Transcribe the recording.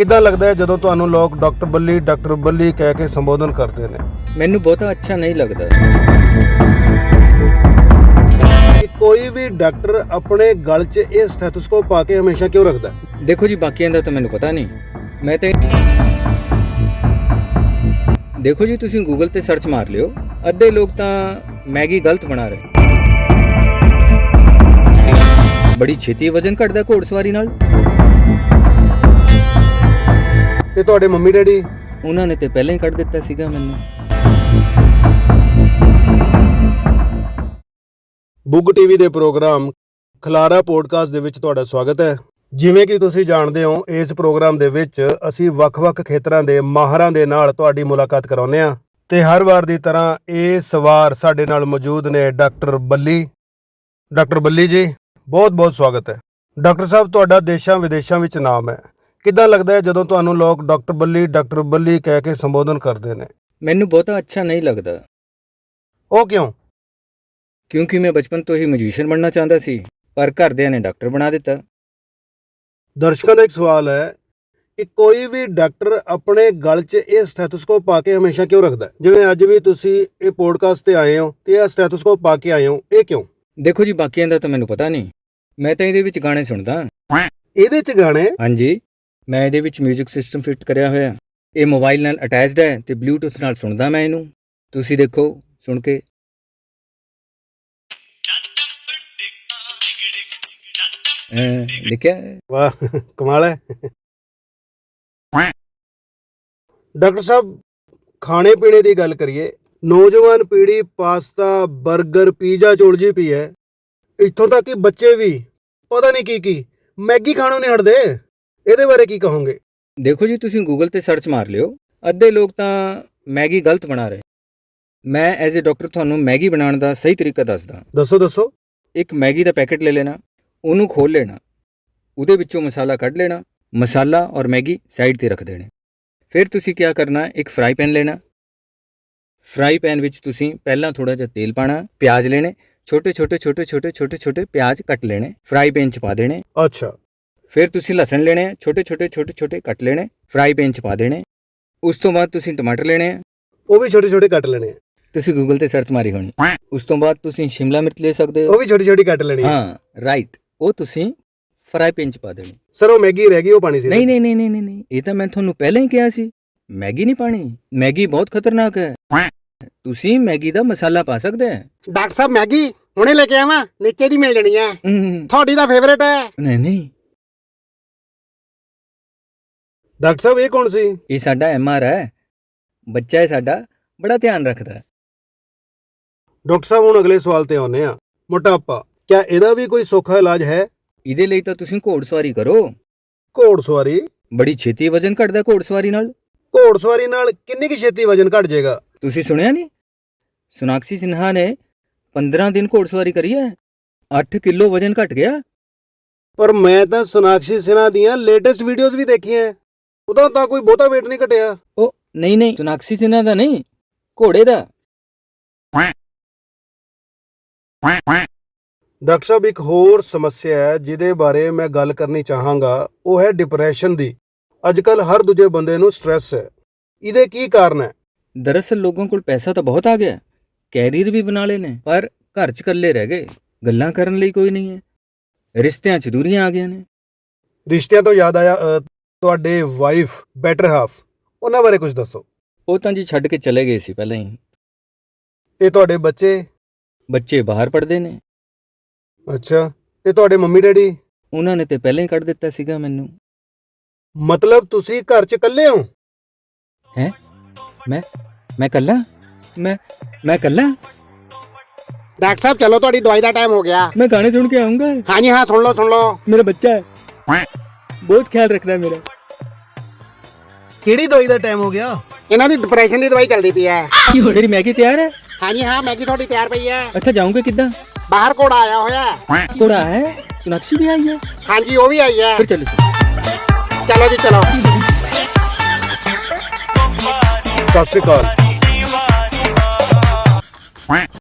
ਕਿੱਦਾਂ ਲੱਗਦਾ ਹੈ ਜਦੋਂ ਤੁਹਾਨੂੰ ਲੋਕ ਡਾਕਟਰ ਬੱਲੀ ਡਾਕਟਰ ਬੱਲੀ ਕਹਿ ਕੇ ਸੰਬੋਧਨ ਕਰਦੇ ਨੇ? ਮੈਨੂੰ ਬਹੁਤਾ ਅੱਛਾ ਨਹੀਂ ਲੱਗਦਾ। ਕਿ ਕੋਈ ਵੀ ਡਾਕਟਰ ਆਪਣੇ ਗਲ 'ਚ ਇਹ ਸਟੈਥੋਸਕੋਪ ਪਾ ਕੇ ਹਮੇਸ਼ਾ ਕਿਉਂ ਰੱਖਦਾ? ਦੇਖੋ ਜੀ ਬਾਕੀਆਂ ਦਾ ਤਾਂ ਮੈਨੂੰ ਪਤਾ ਨਹੀਂ। ਮੈਂ ਤੇ ਦੇਖੋ ਜੀ ਤੁਸੀਂ ਗੂਗਲ ਤੇ ਸਰਚ ਮਾਰ ਲਿਓ। ਅੱਧੇ ਲੋਕ ਤਾਂ ਮੈਗੀ ਗਲਤ ਬਣਾ ਰਹੇ। ਬੜੀ ਛੇਤੀ ਵਜ਼ਨ ਘਟਦਾ ਘੋੜਸਵਾਰੀ ਨਾਲ। ਤੇ ਤੁਹਾਡੇ ਮੰਮੀ ਡੈਡੀ? ਉਹਨਾਂ ਨੇ ਤੇ ਪਹਿਲਾਂ ਹੀ ਕੱਢ ਦਿੱਤਾ ਸੀਗਾ ਮੈਨੂੰ। ਬੁੱਗ ਟੀਵੀ ਦੇ ਪ੍ਰੋਗਰਾਮ ਖਲਾਰਾ ਪੋਡਕਾਸਟ ਦੇ ਵਿੱਚ ਤੁਹਾਡਾ ਸਵਾਗਤ ਹੈ। ਜਿਵੇਂ ਕਿ ਤੁਸੀਂ ਜਾਣਦੇ ਹੋ ਇਸ ਪ੍ਰੋਗਰਾਮ ਦੇ ਵਿੱਚ ਅਸੀਂ ਵੱਖ-ਵੱਖ ਖੇਤਰਾਂ ਦੇ ਮਾਹਰਾਂ ਦੇ ਨਾਲ ਤੁਹਾਡੀ ਮੁਲਾਕਾਤ ਕਰਾਉਂਦੇ ਹਾਂ। ਤੇ ਹਰ ਵਾਰ ਦੀ ਤਰ੍ਹਾਂ ਇਸ ਵਾਰ ਸਾਡੇ ਨਾਲ ਮੌਜੂਦ ਨੇ ਡਾਕਟਰ ਬੱਲੀ। ਡਾਕਟਰ ਬੱਲੀ ਜੀ ਬਹੁਤ-ਬਹੁਤ ਸਵਾਗਤ ਹੈ। ਡਾਕਟਰ ਸਾਹਿਬ ਤੁਹਾਡਾ ਦੇਸ਼ਾਂ ਵਿਦੇਸ਼ਾਂ ਵਿੱਚ ਨਾਮ ਹੈ। ਕਿੱਦਾਂ ਲੱਗਦਾ ਹੈ ਜਦੋਂ ਤੁਹਾਨੂੰ ਲੋਕ ਡਾਕਟਰ ਬੱਲੀ ਡਾਕਟਰ ਬੱਲੀ ਕਹਿ ਕੇ ਸੰਬੋਧਨ ਕਰਦੇ ਨੇ? ਮੈਨੂੰ ਬਹੁਤਾ ਅੱਛਾ ਨਹੀਂ ਲੱਗਦਾ। ਉਹ ਕਿਉਂ? ਕਿਉਂਕਿ ਮੈਂ ਬਚਪਨ ਤੋਂ ਹੀ ਮਿਊਜ਼ੀਸ਼ੀਅਨ ਬਣਨਾ ਚਾਹੁੰਦਾ ਸੀ ਪਰ ਘਰਦਿਆਂ ਨੇ ਡਾਕਟਰ ਬਣਾ ਦਿੱਤਾ। ਦਰਸ਼ਕਾਂ ਦਾ ਇੱਕ ਸਵਾਲ ਹੈ ਕਿ ਕੋਈ ਵੀ ਡਾਕਟਰ ਆਪਣੇ ਗਲ 'ਚ ਇਹ ਸਟੈਥੋਸਕੋਪ ਪਾ ਕੇ ਹਮੇਸ਼ਾ ਕਿਉਂ ਰੱਖਦਾ ਹੈ? ਜਿਵੇਂ ਅੱਜ ਵੀ ਤੁਸੀਂ ਇਹ ਪੋਡਕਾਸਟ ਤੇ ਆਏ ਹੋ ਤੇ ਇਹ ਸਟੈਥੋਸਕੋਪ ਪਾ ਕੇ ਆਏ ਹੋ ਇਹ ਕਿਉਂ? ਦੇਖੋ ਜੀ ਬਾਕੀਆਂ ਦਾ ਤਾਂ ਮੈਨੂੰ ਪਤਾ ਨਹੀਂ। ਮੈਂ ਤਾਂ ਇਹਦੇ ਵਿੱਚ ਗਾਣੇ ਸੁਣਦਾ। ਇਹਦੇ 'ਚ ਗਾਣੇ? ਹਾਂਜੀ। ਮੈਂ ਇਹਦੇ ਵਿੱਚ 뮤직 ਸਿਸਟਮ ਫਿੱਟ ਕਰਿਆ ਹੋਇਆ। ਇਹ ਮੋਬਾਈਲ ਨਾਲ ਅਟੈਚਡ ਹੈ ਤੇ ਬਲੂਟੁੱਥ ਨਾਲ ਸੁਣਦਾ ਮੈਂ ਇਹਨੂੰ। ਤੁਸੀਂ ਦੇਖੋ, ਸੁਣ ਕੇ। ਦੇਖਿਆ? ਵਾਹ, ਕਮਾਲ ਹੈ। ਡਾਕਟਰ ਸਾਹਿਬ ਖਾਣੇ ਪੀਣੇ ਦੀ ਗੱਲ ਕਰੀਏ। ਨੌਜਵਾਨ ਪੀੜ੍ਹੀ ਪਾਸਤਾ 버ਗਰ ਪੀਜ਼ਾ ਚੁਲਜੀ ਪਈ ਹੈ। ਇੱਥੋਂ ਤੱਕ ਕਿ ਬੱਚੇ ਵੀ। ਪਤਾ ਨਹੀਂ ਕੀ ਕੀ ਮੈਗੀ ਖਾਣੋਂ ਨਹੀਂ ਹਟਦੇ। ਇਹਦੇ ਬਾਰੇ ਕੀ ਕਹੋਗੇ? ਦੇਖੋ ਜੀ ਤੁਸੀਂ ਗੂਗਲ ਤੇ ਸਰਚ ਮਾਰ ਲਿਓ। ਅੱਧੇ ਲੋਕ ਤਾਂ ਮੈਗੀ ਗਲਤ ਬਣਾ ਰਹੇ। ਮੈਂ ਐਜ਼ ਅ ਡਾਕਟਰ ਤੁਹਾਨੂੰ ਮੈਗੀ ਬਣਾਉਣ ਦਾ ਸਹੀ ਤਰੀਕਾ ਦੱਸਦਾ। ਦੱਸੋ ਦੱਸੋ। ਇੱਕ ਮੈਗੀ ਦਾ ਪੈਕੇਟ ਲੈ ਲੈਣਾ ਉਹਨੂੰ ਖੋਲ ਲੈਣਾ ਉਹਦੇ ਵਿੱਚੋਂ ਮਸਾਲਾ ਕੱਢ ਲੈਣਾ ਮਸਾਲਾ ਔਰ ਮੈਗੀ ਸਾਈਡ ਤੇ ਰੱਖ ਦੇਣੇ। ਫਿਰ ਤੁਸੀਂ ਕੀ ਕਰਨਾ ਇੱਕ ਫਰਾਈ ਪੈਨ ਲੈਣਾ। ਫਰਾਈ ਪੈਨ ਵਿੱਚ ਤੁਸੀਂ ਪਹਿਲਾਂ ਥੋੜਾ ਜਿਹਾ ਤੇਲ ਪਾਣਾ ਪਿਆਜ਼ ਲੈਣੇ ਛੋਟੇ ਛੋਟੇ ਛੋਟੇ ਛੋਟੇ ਛੋਟੇ ਛੋਟੇ ਪਿਆਜ਼ ਕੱਟ ਲੈਣੇ ਫਰਾਈ ਪੈਨ ਚ ਪਾ ਦੇਣੇ। ਅੱਛਾ। ਫਿਰ ਤੁਸੀਂ ਲਸਣ ਲੈਣੇ ਆ, ਛੋਟੇ ਛੋਟੇ ਛੋਟੇ ਛੋਟੇ ਕੱਟ ਲੈਣੇ ਫਰਾਈ ਪੈਨ ਚ ਪਾ ਦੇਣੇ ਉਸ ਤੋਂ ਬਾਅਦ ਤੁਸੀਂ ਟਮਾਟਰ ਲੈਣੇ ਉਹ ਵੀ ਛੋਟੇ ਛੋਟੇ ਕੱਟ ਲੈਣੇ ਆ। ਤੁਸੀਂ ਗੂਗਲ ਤੇ ਸਰਚ ਮਾਰੀ ਹੋਣੀ। ਉਸ ਤੋਂ ਬਾਅਦ ਤੁਸੀਂ ਸ਼ਿਮਲਾ ਮਿਰਚ ਲੈ ਸਕਦੇ ਉਹ ਹੋ ਵੀ ਛੋਟੀ ਛੋਟੀ ਕੱਟ ਲੈਣੀ ਹਾਂ ਰਾਈਟ ਉਹ ਤੁਸੀਂ ਫਰਾਈ ਪੈਨ ਚ ਪਾ ਦੇਣੀ। ਸਰ ਉਹ ਮੈਗੀ ਰਹਿ ਗਈ ਉਹ ਪਾਣੀ ਸੀ। ਨਹੀਂ ਨਹੀਂ ਨਹੀਂ ਨਹੀਂ ਨਹੀਂ। ਇਹ ਤਾਂ ਮੈਂ ਤੁਹਾਨੂੰ ਪਹਿਲਾਂ ਹੀ ਕਿਹਾ ਸੀ। ਮੈਗੀ ਨਹੀਂ ਪਾਣੀ। ਮੈਗੀ ਬਹੁਤ ਖਤਰਨਾਕ ਹੈ। ਤੁਸੀਂ ਮੈਗੀ ਦਾ ਮਸਾਲਾ ਪਾ ਸਕਦੇ ਹੈ ਡਾਕਟਰ ਸਾਹਿਬ ਮੈਗੀ ਹੁਣੇ ਲੈ ਕੇ ਆਵਾਂ। ਨੀਚੇ ਦੀ ਮਿਲ ਜਾਣੀ ਹੈ। ਤੁਹਾਡੀ ਦਾ ਫੇਵਰੇਟ ਹੈ। ਨਹੀਂ ਨਹੀਂ। ਡਾਕਟਰ ਸਾਹਿਬ ਇਹ ਕੌਣ ਸੀ? ਇਹ ਸਾਡਾ ਐਮਆਰ ਹੈ। ਬੱਚਾ ਹੈ ਸਾਡਾ ਬੜਾ ਧਿਆਨ ਰੱਖਦਾ ਹੈ। ਡਾਕਟਰ ਸਾਹਿਬ ਹੁਣ ਅਗਲੇ ਸਵਾਲ ਤੇ ਆਉਂਦੇ ਆ ਮੋਟਾਪਾ ਕਿਆ ਇਹਦਾ ਵੀ ਕੋਈ ਸੌਖਾ ਇਲਾਜ ਹੈ? ਇਹਦੇ ਲਈ ਤਾਂ ਤੁਸੀਂ ਘੋੜਸਵਾਰੀ ਕਰੋ। ਘੋੜਸਵਾਰੀ ਬੜੀ ਛੇਤੀ ਵਜ਼ਨ ਘਟਦਾ ਘੋੜਸਵਾਰੀ ਨਾਲ। ਘੋੜਸਵਾਰੀ ਨਾਲ ਕਿੰਨੀ ਕੁ ਛੇਤੀ ਵਜਨ ਘਟ ਜਾਏਗਾ? ਤੁਸੀਂ ਸੁਣਿਆ ਨਹੀਂ? ਸੁਨਾਕਸ਼ੀ ਸਿਨਹਾ ਨੇ 15 ਦਿਨ ਘੋੜਸਵਾਰੀ ਕਰੀ ਹੈ। 8 ਕਿਲੋ ਵਜ਼ਨ ਘਟ ਗਿਆ। ਪਰ ਮੈਂ ਤਾਂ ਸੋਨਾਕਸ਼ੀ ਸਿਨਹਾ ਦੀਆਂ ਲੇਟੈਸਟ ਵੀਡੀਓਜ਼ ਵੀ ਦੇਖੀਆਂ। ਉਹਦਾ ਤਾਂ ਕੋਈ ਬਹੁਤਾ weight ਨਹੀਂ ਘਟਿਆ। ਉਹ ਨਹੀਂ ਨਹੀਂ ਸੁਨਾਕਸ਼ੀ ਸਿਨਹਾ ਦਾ ਨਹੀਂ ਘੋੜੇ ਦਾ। ਡਾਕਟਰ ਸਾਹਿਬ ਇੱਕ ਹੋਰ ਸਮੱਸਿਆ ਹੈ ਜਿਹਦੇ ਬਾਰੇ ਮੈਂ ਗੱਲ ਕਰਨੀ ਚਾਹਾਂਗਾ। ਉਹ ਹੈ ਡਿਪਰੈਸ਼ਨ ਦੀ। ਅੱਜਕੱਲ ਹਰ ਦੂਜੇ ਬੰਦੇ ਨੂੰ ਸਟ੍ਰੈਸ ਹੈ। ਇਹਦੇ ਕੀ ਕਾਰਨ ਹੈ? ਦਰਅਸਲ ਲੋਕਾਂ ਕੋਲ ਪੈਸਾ ਤਾਂ ਬਹੁਤ ਆ ਗਿਆ। ਕੈਰੀਅਰ ਵੀ ਬਣਾ ਲਏ ਨੇ ਪਰ ਘਰ 'ਚ ਇਕੱਲੇ ਰਹਿ ਗਏ। ਗੱਲਾਂ ਕਰਨ ਲਈ ਕੋਈ ਨਹੀਂ ਹੈ। ਰਿਸ਼ਤਿਆਂ 'ਚ ਦੂਰੀਆਂ ਆ ਗਈਆਂ ਨੇ। ਰਿਸ਼ਤਿਆਂ ਤੋਂ ਯਾਦ ਆਇਆ ਤੁਹਾਡੇ ਵਾਈਫ ਬੈਟਰ ਹਾਫ ਉਹਨਾਂ ਬਾਰੇ ਕੁਝ ਦੱਸੋ। ਉਹ ਤਾਂ ਜੀ ਛੱਡ ਕੇ ਚਲੇ ਗਏ ਸੀ ਪਹਿਲਾਂ ਹੀ। ਤੇ ਤੁਹਾਡੇ ਬੱਚੇ? ਬੱਚੇ ਬਾਹਰ ਪੜਦੇ ਨੇ। ਅੱਛਾ ਤੇ ਤੁਹਾਡੇ ਮੰਮੀ ਡੈਡੀ? ਉਹਨਾਂ ਨੇ ਤੇ ਪਹਿਲਾਂ ਹੀ ਕੱਢ ਦਿੱਤਾ ਸੀਗਾ ਮੈਨੂੰ। ਮਤਲਬ ਤੁਸੀਂ ਘਰ 'ਚ ਇਕੱਲੇ ਹੋ? ਮੈਂ ਕੱਲਾ ਮੈਂ ਮੈਂ ਕੱਲਾ ਡਾਕਟਰ ਸਾਹਿਬ ਚਲੋ ਤੁਹਾਡੀ ਦਵਾਈ ਦਾ ਟਾਈਮ ਹੋ ਗਿਆ। ਮੈਂ ਗਾਣੇ ਸੁਣ ਕੇ ਆਉਂਗਾ ਹਾਂਜੀ ਹਾਂ ਸੁਣ ਲਓ ਸੁਣ ਲਓ। ਮੇਰਾ ਬੱਚਾ ਹੈ। ਬਹੁਤ ਖਿਆਲ ਰੱਖਦਾ ਹੈ ਮੇਰਾ। ਕਿਹੜੀ ਦਵਾਈ ਦਾ ਟਾਈਮ ਹੋ ਗਿਆ? ਇਹਨਾਂ ਦੀ ਡਿਪਰੈਸ਼ਨ ਦੀ ਦਵਾਈ ਚੱਲਦੀ ਪਈ ਹੈ। ਮੇਰੀ ਮੈਗੀ ਤਿਆਰ ਹੈ? ਹਾਂਜੀ ਹਾਂ ਮੈਗੀ ਤੁਹਾਡੀ ਤਿਆਰ ਪਈ ਹੈ। ਅੱਛਾ ਜਾਉਂਗੇ ਕਿੱਦਾਂ? ਬਾਹਰ ਕੋੜਾ ਆਇਆ ਹੋਇਆ ਹੈ। ਥੋੜਾ ਹੈ? ਸੁਨਾਕਸ਼ੀ ਵੀ ਆਈ ਹੈ? ਹਾਂਜੀ ਉਹ ਵੀ ਆਈ ਹੈ। ਫਿਰ ਚੱਲੋ ਚਲੋ ਜੀ ਚਲੋ। ਸਤਿ ਸ਼੍ਰੀ ਅਕਾਲ।